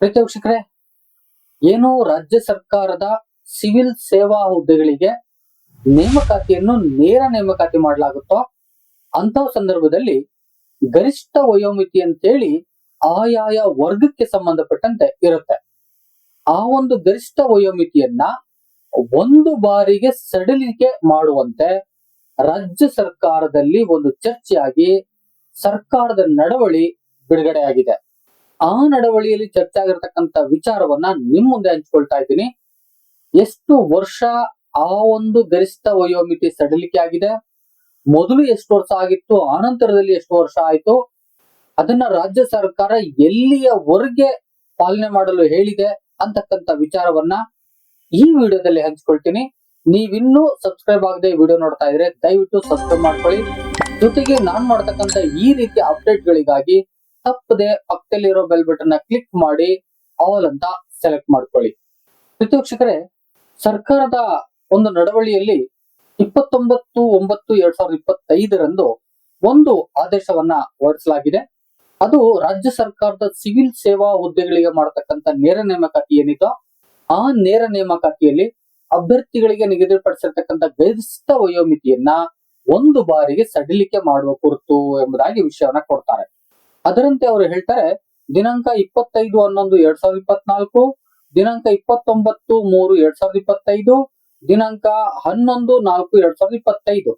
ಪ್ರೀತಿ ಏನು ರಾಜ್ಯ ಸರ್ಕಾರದ ಸಿವಿಲ್ ಸೇವಾ ಹುದ್ದೆಗಳಿಗೆ ನೇಮಕಾತಿಯನ್ನು ನೇರ ನೇಮಕಾತಿ ಮಾಡಲಾಗುತ್ತೋ ಅಂತ ಸಂದರ್ಭದಲ್ಲಿ ಗರಿಷ್ಠ ವಯೋಮಿತಿ ಅಂತೇಳಿ ಆಯಾಯ ವರ್ಗಕ್ಕೆ ಸಂಬಂಧಪಟ್ಟಂತೆ ಇರುತ್ತೆ. ಆ ಒಂದು ಗರಿಷ್ಠ ವಯೋಮಿತಿಯನ್ನ ಒಂದು ಬಾರಿಗೆ ಸಡಿಲಿಕೆ ಮಾಡುವಂತೆ ರಾಜ್ಯ ಸರ್ಕಾರದಲ್ಲಿ ಒಂದು ಚರ್ಚೆಯಾಗಿ ಸರ್ಕಾರದ ನಡವಳಿ ಬಿಡುಗಡೆಯಾಗಿದೆ. ಆ ನಡವಳಿಯಲ್ಲಿ ಚರ್ಚೆ ಆಗಿರ್ತಕ್ಕಂಥ ವಿಚಾರವನ್ನ ನಿಮ್ ಮುಂದೆ ಹಂಚ್ಕೊಳ್ತಾ ಇದ್ದೀನಿ. ಎಷ್ಟು ವರ್ಷ ಆ ಒಂದು ಗರಿಷ್ಠ ವಯೋಮಿತಿ ಸಡಿಲಿಕೆ ಆಗಿದೆ? ಮೊದಲು ಎಷ್ಟು ವರ್ಷ ಆಗಿತ್ತು? ಆನಂತರದಲ್ಲಿ ಎಷ್ಟು ವರ್ಷ ಆಯ್ತು? ಅದನ್ನ ರಾಜ್ಯ ಸರ್ಕಾರ ಎಲ್ಲಿಯವರೆಗೆ ಪಾಲನೆ ಮಾಡಲು ಹೇಳಿದೆ ಅಂತಕ್ಕಂಥ ವಿಚಾರವನ್ನ ಈ ವಿಡಿಯೋದಲ್ಲಿ ಹಂಚ್ಕೊಳ್ತೀನಿ. ನೀವಿನ್ನೂ ಸಬ್ಸ್ಕ್ರೈಬ್ ಆಗದೆ ವಿಡಿಯೋ ನೋಡ್ತಾ ಇದ್ರೆ ದಯವಿಟ್ಟು ಸಬ್ಸ್ಕ್ರೈಬ್ ಮಾಡ್ಕೊಳ್ಳಿ. ಜೊತೆಗೆ ನಾನ್ ಮಾಡ್ತಕ್ಕಂಥ ಈ ರೀತಿಯ ಅಪ್ಡೇಟ್ ಗಳಿಗಾಗಿ ತಪ್ಪದೆ ಪಕ್ಕದಲ್ಲಿರೋ ಬೆಲ್ ಬಟನ್ ಕ್ಲಿಕ್ ಮಾಡಿ ಆಲ್ ಅಂತ ಸೆಲೆಕ್ಟ್ ಮಾಡ್ಕೊಳ್ಳಿ. ಪ್ರತಿಪಕ್ಷಕರೇ ಸರ್ಕಾರದ ಒಂದು ನಡವಳಿಯಲ್ಲಿ ಇಪ್ಪತ್ತೊಂಬತ್ತು, ಒಂಬತ್ತು, ಎರಡ್ ಸಾವಿರದ ಇಪ್ಪತ್ತೈದರಂದು ಒಂದು ಆದೇಶವನ್ನ ಹೊರಡಿಸಲಾಗಿದೆ. ಅದು ರಾಜ್ಯ ಸರ್ಕಾರದ ಸಿವಿಲ್ ಸೇವಾ ಹುದ್ದೆಗಳಿಗೆ ಮಾಡತಕ್ಕಂತ ನೇರ ನೇಮಕಾತಿ ಏನಿದೋ, ಆ ನೇರ ನೇಮಕಾತಿಯಲ್ಲಿ ಅಭ್ಯರ್ಥಿಗಳಿಗೆ ನಿಗದಿಪಡಿಸಿರ್ತಕ್ಕಂಥ ಗರಿಷ್ಠ ವಯೋಮಿತಿಯನ್ನ ಒಂದು ಬಾರಿಗೆ ಸಡಿಲಿಕೆ ಮಾಡುವ ಕುರಿತು ಎಂಬುದಾಗಿ ವಿಷಯವನ್ನ ಕೊಡ್ತಾರೆ. ಅದರಂತೆ ಅವರು ಹೇಳ್ತಾರೆ, ದಿನಾಂಕ ಇಪ್ಪತ್ತೈದು ಹನ್ನೊಂದು ಎರಡ್ ಸಾವಿರದ ಇಪ್ಪತ್ನಾಲ್ಕು, ದಿನಾಂಕ ಇಪ್ಪತ್ತೊಂಬತ್ತು ಮೂರು ಎರಡ್ ಸಾವಿರದ ಇಪ್ಪತ್ತೈದು, ದಿನಾಂಕ ಹನ್ನೊಂದು ನಾಲ್ಕು ಎರಡ್ ಸಾವಿರದ ಇಪ್ಪತ್ತೈದು.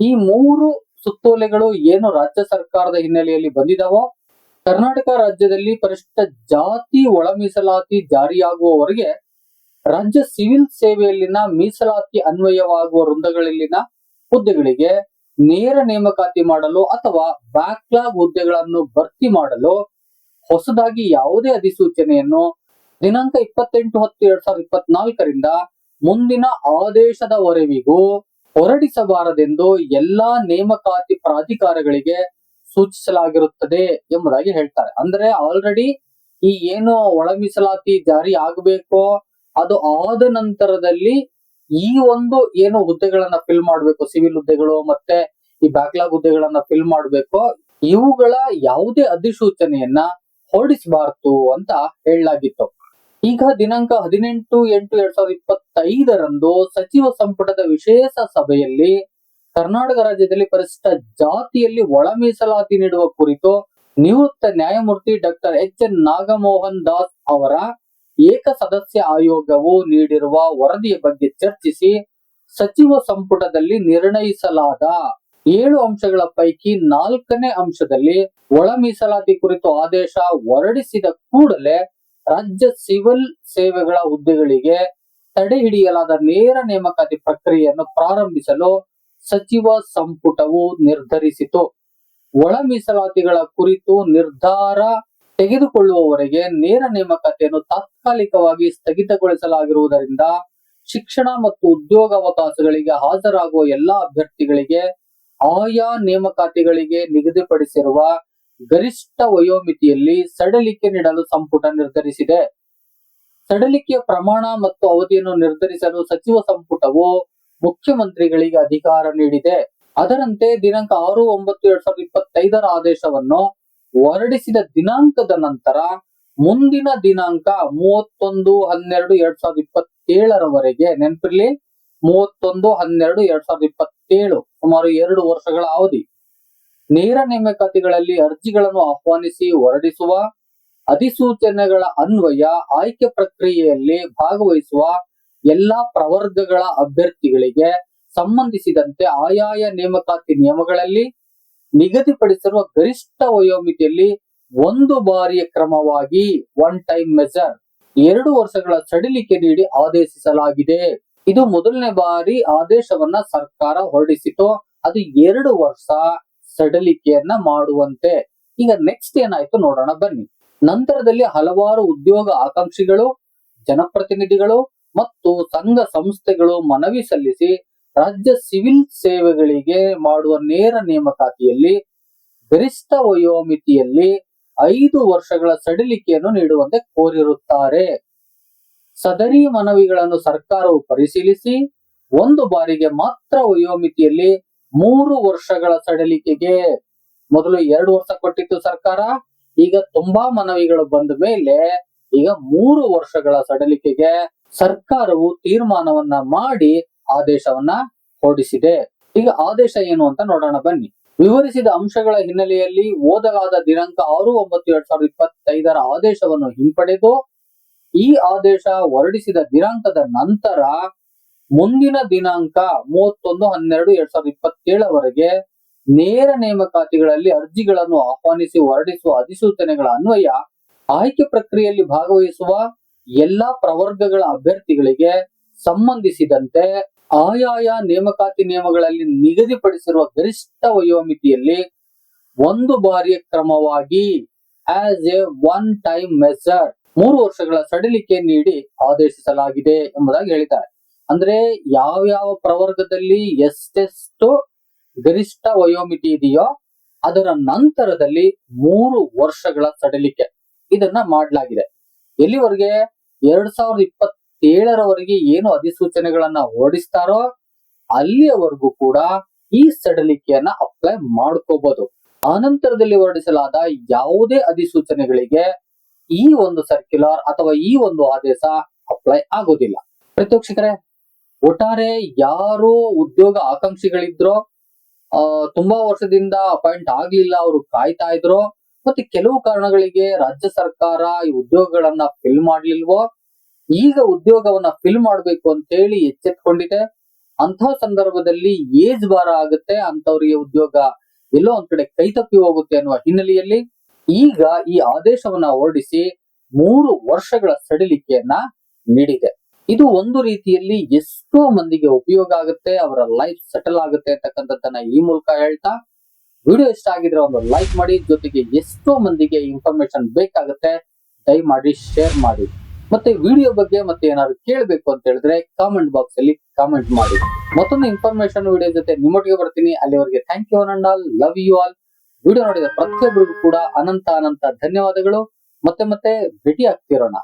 ಈ ಮೂರು ಸುತ್ತೋಲೆಗಳು ಏನು ರಾಜ್ಯ ಸರ್ಕಾರದ ಹಿನ್ನೆಲೆಯಲ್ಲಿ ಬಂದಿದಾವೋ, ಕರ್ನಾಟಕ ರಾಜ್ಯದಲ್ಲಿ ಪರಿಶಿಷ್ಟ ಜಾತಿ ಒಳ ಮೀಸಲಾತಿ ಜಾರಿಯಾಗುವವರೆಗೆ ರಾಜ್ಯ ಸಿವಿಲ್ ಸೇವೆಯಲ್ಲಿನ ಮೀಸಲಾತಿ ಅನ್ವಯವಾಗುವ ವೃಂದಗಳಲ್ಲಿನ ಹುದ್ದೆಗಳಿಗೆ ನೇರ ನೇಮಕಾತಿ ಮಾಡಲು ಅಥವಾ ಬ್ಯಾಕ್ಲಾಗ್ ಹುದ್ದೆಗಳನ್ನು ಭರ್ತಿ ಮಾಡಲು ಹೊಸದಾಗಿ ಯಾವುದೇ ಅಧಿಸೂಚನೆಯನ್ನು ದಿನಾಂಕ ಇಪ್ಪತ್ತೆಂಟು ಹತ್ತು ಎರಡ್ ಸಾವಿರದ ಇಪ್ಪತ್ನಾಲ್ಕರಿಂದ ಮುಂದಿನ ಆದೇಶದವರೆವಿಗೂ ಹೊರಡಿಸಬಾರದೆಂದು ಎಲ್ಲಾ ನೇಮಕಾತಿ ಪ್ರಾಧಿಕಾರಗಳಿಗೆ ಸೂಚಿಸಲಾಗಿರುತ್ತದೆ ಎಂಬುದಾಗಿ ಹೇಳ್ತಾರೆ. ಅಂದ್ರೆ ಆಲ್ರೆಡಿ ಈ ಏನು ಒಳ ಮೀಸಲಾತಿ ಜಾರಿ ಆಗಬೇಕೋ ಅದು ಆದ ನಂತರದಲ್ಲಿ ಈ ಒಂದು ಏನು ಹುದ್ದೆಗಳನ್ನ ಫಿಲ್ ಮಾಡಬೇಕು ಸಿವಿಲ್ ಹುದ್ದೆಗಳು ಮತ್ತೆ ಈ ಬ್ಯಾಕ್ಲಾಗ್ ಹುದ್ದೆಗಳನ್ನ ಫಿಲ್ ಮಾಡಬೇಕು, ಇವುಗಳ ಯಾವುದೇ ಅಧಿಸೂಚನೆಯನ್ನ ಹೊರಡಿಸಬಾರ್ದು ಅಂತ ಹೇಳಲಾಗಿತ್ತು. ಈಗ ದಿನಾಂಕ ಹದಿನೆಂಟು ಎಂಟು ಎರಡ್ ಸಾವಿರದ ಇಪ್ಪತ್ತೈದರಂದು ಸಚಿವ ಸಂಪುಟದ ವಿಶೇಷ ಸಭೆಯಲ್ಲಿ ಕರ್ನಾಟಕ ರಾಜ್ಯದಲ್ಲಿ ಪರಿಶಿಷ್ಟ ಜಾತಿಯಲ್ಲಿ ಒಳ ಮೀಸಲಾತಿ ನೀಡುವ ಕುರಿತು ನಿವೃತ್ತ ನ್ಯಾಯಮೂರ್ತಿ doctor H N Nagamohan Das ಅವರ ಏಕ ಸದಸ್ಯ ಆಯೋಗವು ನೀಡಿರುವ ವರದಿಯ ಬಗ್ಗೆ ಚರ್ಚಿಸಿ ಸಚಿವ ಸಂಪುಟದಲ್ಲಿ ನಿರ್ಣಯಿಸಲಾದ ಏಳು ಅಂಶಗಳ ಪೈಕಿ ನಾಲ್ಕನೇ ಅಂಶದಲ್ಲಿ ಒಳ ಮೀಸಲಾತಿ ಕುರಿತು ಆದೇಶ ಹೊರಡಿಸಿದ ಕೂಡಲೇ ರಾಜ್ಯ ಸಿವಿಲ್ ಸೇವೆಗಳ ಹುದ್ದೆಗಳಿಗೆ ತಡೆ ಹಿಡಿಯಲಾದ ನೇರ ನೇಮಕಾತಿ ಪ್ರಕ್ರಿಯೆಯನ್ನು ಪ್ರಾರಂಭಿಸಲು ಸಚಿವ ಸಂಪುಟವು ನಿರ್ಧರಿಸಿತು. ಒಳ ಮೀಸಲಾತಿಗಳ ಕುರಿತು ನಿರ್ಧಾರ ತೆಗೆದುಕೊಳ್ಳುವವರೆಗೆ ನೇರ ನೇಮಕಾತಿಯನ್ನು ತಾತ್ಕಾಲಿಕವಾಗಿ ಸ್ಥಗಿತಗೊಳಿಸಲಾಗಿರುವುದರಿಂದ ಶಿಕ್ಷಣ ಮತ್ತು ಉದ್ಯೋಗಾವಕಾಶಗಳಿಗೆ ಹಾಜರಾಗುವ ಎಲ್ಲಾ ಅಭ್ಯರ್ಥಿಗಳಿಗೆ ಆಯಾ ನೇಮಕಾತಿಗಳಿಗೆ ನಿಗದಿಪಡಿಸಿರುವ ಗರಿಷ್ಠ ವಯೋಮಿತಿಯಲ್ಲಿ ಸಡಲಿಕೆ ನೀಡಲು ಸಂಪುಟ ನಿರ್ಧರಿಸಿದೆ. ಸಡಲಿಕೆಯ ಪ್ರಮಾಣ ಮತ್ತು ಅವಧಿಯನ್ನು ನಿರ್ಧರಿಸಲು ಸಚಿವ ಸಂಪುಟವು ಮುಖ್ಯಮಂತ್ರಿಗಳಿಗೆ ಅಧಿಕಾರ ನೀಡಿದೆ. ಅದರಂತೆ ದಿನಾಂಕ ಆರು ಒಂಬತ್ತು ಎರಡ್ ಸಾವಿರದ ಇಪ್ಪತ್ತೈದರ ಆದೇಶವನ್ನು ಹೊರಡಿಸಿದ ದಿನಾಂಕದ ನಂತರ ಮುಂದಿನ ದಿನಾಂಕ ಮೂವತ್ತೊಂದು ಹನ್ನೆರಡು ಎರಡ್ ಸಾವಿರದ ಇಪ್ಪತ್ತೇಳರವರೆಗೆ ನೆನಪಿರ್ಲಿ. ಮೂವತ್ತೊಂದು ಹನ್ನೆರಡು ಎರಡ್ ಸಾವಿರದ ಇಪ್ಪತ್ತೇಳು, ಸುಮಾರು ಎರಡು ವರ್ಷಗಳ ಅವಧಿ. ನೇರ ನೇಮಕಾತಿಗಳಲ್ಲಿ ಅರ್ಜಿಗಳನ್ನು ಆಹ್ವಾನಿಸಿ ಹೊರಡಿಸುವ, ಅಧಿಸೂಚನೆಗಳ ಅನ್ವಯ, ಆಯ್ಕೆ ಪ್ರಕ್ರಿಯೆಯಲ್ಲಿ ಭಾಗವಹಿಸುವ ಎಲ್ಲಾ ಪ್ರವರ್ಗಗಳ ಅಭ್ಯರ್ಥಿಗಳಿಗೆ ಸಂಬಂಧಿಸಿದಂತೆ ಆಯಾಯ ನೇಮಕಾತಿ ನಿಯಮಗಳಲ್ಲಿ ನಿಗದಿಪಡಿಸಿರುವ ಗರಿಷ್ಠ ವಯೋಮಿತಿಯಲ್ಲಿ ಒಂದು ಬಾರಿಯ ಕ್ರಮವಾಗಿ ಒನ್ ಟೈಮ್ ಮೆಜರ್ ಎರಡು ವರ್ಷಗಳ ಸಡಿಲಿಕೆ ನೀಡಿ ಆದೇಶಿಸಲಾಗಿದೆ. ಇದು ಮೊದಲನೇ ಬಾರಿ ಆದೇಶವನ್ನ ಸರ್ಕಾರ ಹೊರಡಿಸಿತು ಅದು ಎರಡು ವರ್ಷ ಸಡಿಲಿಕೆಯನ್ನ ಮಾಡುವಂತೆ. ಈಗ ನೆಕ್ಸ್ಟ್ ಏನಾಯ್ತು ನೋಡೋಣ ಬನ್ನಿ. ನಂತರದಲ್ಲಿ ಹಲವಾರು ಉದ್ಯೋಗ ಆಕಾಂಕ್ಷಿಗಳು, ಜನಪ್ರತಿನಿಧಿಗಳು ಮತ್ತು ಸಂಘ ಸಂಸ್ಥೆಗಳು ಮನವಿ ಸಲ್ಲಿಸಿ ರಾಜ್ಯ ಸಿವಿಲ್ ಸೇವೆಗಳಿಗೆ ಮಾಡುವ ನೇರ ನೇಮಕಾತಿಯಲ್ಲಿ ಗರಿಷ್ಠ ವಯೋಮಿತಿಯಲ್ಲಿ ಐದು ವರ್ಷಗಳ ಸಡಿಲಿಕೆಯನ್ನು ನೀಡುವಂತೆ ಕೋರಿರುತ್ತಾರೆ. ಸದರಿ ಮನವಿಗಳನ್ನು ಸರ್ಕಾರವು ಪರಿಶೀಲಿಸಿ ಒಂದು ಬಾರಿಗೆ ಮಾತ್ರ ವಯೋಮಿತಿಯಲ್ಲಿ ಮೂರು ವರ್ಷಗಳ ಸಡಿಲಿಕೆಗೆ ಮೊದಲು ಎರಡು ವರ್ಷ ಕೊಟ್ಟಿತ್ತು ಸರ್ಕಾರ, ಈಗ ತುಂಬಾ ಮನವಿಗಳು ಬಂದ ಮೇಲೆ ಈಗ ಮೂರು ವರ್ಷಗಳ ಸಡಲಿಕೆಗೆ ಸರ್ಕಾರವು ತೀರ್ಮಾನವನ್ನ ಮಾಡಿ ಆದೇಶವನ್ನ ಹೊರಡಿಸಿದೆ. ಈಗ ಆದೇಶ ಏನು ಅಂತ ನೋಡೋಣ ಬನ್ನಿ. ವಿವರಿಸಿದ ಅಂಶಗಳ ಹಿನ್ನೆಲೆಯಲ್ಲಿ ಓದಲಾದ ದಿನಾಂಕ ಆರು ಒಂಬತ್ತು ಎರಡ್ ಸಾವಿರದ ಇಪ್ಪತ್ತೈದರ ಆದೇಶವನ್ನು ಹಿಂಪಡೆದು, ಈ ಆದೇಶ ಹೊರಡಿಸಿದ ದಿನಾಂಕದ ನಂತರ ಮುಂದಿನ ದಿನಾಂಕ ಮೂವತ್ತೊಂದು ಹನ್ನೆರಡು ಎರಡ್ ಸಾವಿರದ ಇಪ್ಪತ್ತೇಳವರೆಗೆ ನೇರ ನೇಮಕಾತಿಗಳಲ್ಲಿ ಅರ್ಜಿಗಳನ್ನು ಆಹ್ವಾನಿಸಿ ಹೊರಡಿಸುವ ಅಧಿಸೂಚನೆಗಳ ಅನ್ವಯ, ಆಯ್ಕೆ ಪ್ರಕ್ರಿಯೆಯಲ್ಲಿ ಭಾಗವಹಿಸುವ ಎಲ್ಲಾ ಪ್ರವರ್ಗಗಳ ಅಭ್ಯರ್ಥಿಗಳಿಗೆ ಸಂಬಂಧಿಸಿದಂತೆ ಆಯಾಯ ನೇಮಕಾತಿ ನಿಯಮಗಳಲ್ಲಿ ನಿಗದಿಪಡಿಸಿರುವ ಗರಿಷ್ಠ ವಯೋಮಿತಿಯಲ್ಲಿ ಒಂದು ಬಾರಿಯ ಕ್ರಮವಾಗಿ as a one time measure ಮೂರು ವರ್ಷಗಳ ಸಡಿಲಿಕೆ ನೀಡಿ ಆದೇಶಿಸಲಾಗಿದೆ ಎಂಬುದಾಗಿ ಹೇಳಿದ್ದಾರೆ. ಅಂದ್ರೆ ಯಾವ ಯಾವ ಪ್ರವರ್ಗದಲ್ಲಿ ಎಷ್ಟೆಷ್ಟು ಗರಿಷ್ಠ ವಯೋಮಿತಿ ಇದೆಯೋ ಅದರ ನಂತರದಲ್ಲಿ ಮೂರು ವರ್ಷಗಳ ಸಡಿಲಿಕೆ ಇದನ್ನ ಮಾಡಲಾಗಿದೆ. ಎಲ್ಲಿವರೆಗೆ? ಎರಡ್ ಸಾವಿರದ ಇಪ್ಪತ್ತೇಳರವರೆಗೆ ಏನು ಅಧಿಸೂಚನೆಗಳನ್ನ ಹೊರಡಿಸ್ತಾರೋ ಅಲ್ಲಿಯವರೆಗೂ ಕೂಡ ಈ ಸಡಲಿಕೆಯನ್ನ ಅಪ್ಲೈ ಮಾಡ್ಕೋಬಹುದು ಅನಂತರದಲ್ಲಿ ಹೊರಡಿಸಲಾದ ಯಾವುದೇ ಅಧಿಸೂಚನೆಗಳಿಗೆ ಈ ಒಂದು ಸರ್ಕ್ಯುಲರ್ ಅಥವಾ ಈ ಒಂದು ಆದೇಶ ಅಪ್ಲೈ ಆಗೋದಿಲ್ಲ. ಪ್ರತ್ಯಕ್ಷಕರೇ ಒಟ್ಟಾರೆ ಯಾರು ಉದ್ಯೋಗ ಆಕಾಂಕ್ಷಿಗಳಿದ್ರೋ ತುಂಬಾ ವರ್ಷದಿಂದ ಅಪಾಯಿಂಟ್ ಆಗ್ಲಿಲ್ಲ, ಅವರು ಕಾಯ್ತಾ ಇದ್ರು, ಮತ್ತೆ ಕೆಲವು ಕಾರಣಗಳಿಗೆ ರಾಜ್ಯ ಸರ್ಕಾರ ಈ ಉದ್ಯೋಗಗಳನ್ನ ಫಿಲ್ ಮಾಡ್ಲಿಲ್ವೋ ಈಗ ಉದ್ಯೋಗವನ್ನ ಫಿಲ್ ಮಾಡ್ಬೇಕು ಅಂತ ಹೇಳಿ ಎಚ್ಚೆತ್ಕೊಂಡಿದೆ. ಅಂತ ಸಂದರ್ಭದಲ್ಲಿ ಏಜ್ ಬಾರ ಆಗುತ್ತೆ ಅಂತವ್ರಿಗೆ ಉದ್ಯೋಗ ಎಲ್ಲೋ ಒಂದ್ ಕಡೆ ಕೈತಪ್ಪಿ ಹೋಗುತ್ತೆ ಅನ್ನುವ ಹಿನ್ನೆಲೆಯಲ್ಲಿ ಈಗ ಈ ಆದೇಶವನ್ನ ಹೊರಡಿಸಿ ಮೂರು ವರ್ಷಗಳ ಸಡಿಲಿಕೆಯನ್ನ ನೀಡಿದೆ. ಇದು ಒಂದು ರೀತಿಯಲ್ಲಿ ಎಷ್ಟೋ ಮಂದಿಗೆ ಉಪಯೋಗ ಆಗುತ್ತೆ, ಅವರ ಲೈಫ್ ಸೆಟಲ್ ಆಗುತ್ತೆ ಅಂತಕ್ಕಂಥದ್ದನ್ನ ಈ ಮೂಲಕ ಹೇಳ್ತಾ ವಿಡಿಯೋ ಇಷ್ಟ ಆಗಿದ್ರೆ ಒಂದು ಲೈಕ್ ಮಾಡಿ, ಜೊತೆಗೆ ಎಷ್ಟೋ ಮಂದಿಗೆ ಇನ್ಫಾರ್ಮೇಶನ್ ಬೇಕಾಗುತ್ತೆ, ದಯಮಾಡಿ ಶೇರ್ ಮಾಡಿ. ಮತ್ತೆ ವಿಡಿಯೋ ಬಗ್ಗೆ ಮತ್ತೆ ಏನಾದ್ರು ಕೇಳಬೇಕು ಅಂತ ಹೇಳಿದ್ರೆ ಕಾಮೆಂಟ್ ಬಾಕ್ಸ್ ಅಲ್ಲಿ ಕಾಮೆಂಟ್ ಮಾಡಿ. ಮತ್ತೊಂದು ಇನ್ಫಾರ್ಮೇಶನ್ ವಿಡಿಯೋ ಜೊತೆ ನಿಮ್ಮೊಟ್ಟಿಗೆ ಬರ್ತೀನಿ. ಅಲ್ಲಿವರೆಗೆ thank you and all love you all video ನೋಡಿದ ಪ್ರತಿಯೊಬ್ಬರಿಗೂ ಕೂಡ ಅನಂತ ಅನಂತ ಧನ್ಯವಾದಗಳು. ಮತ್ತೆ ಮತ್ತೆ ಭೇಟಿ ಆಗ್ತಿರೋಣ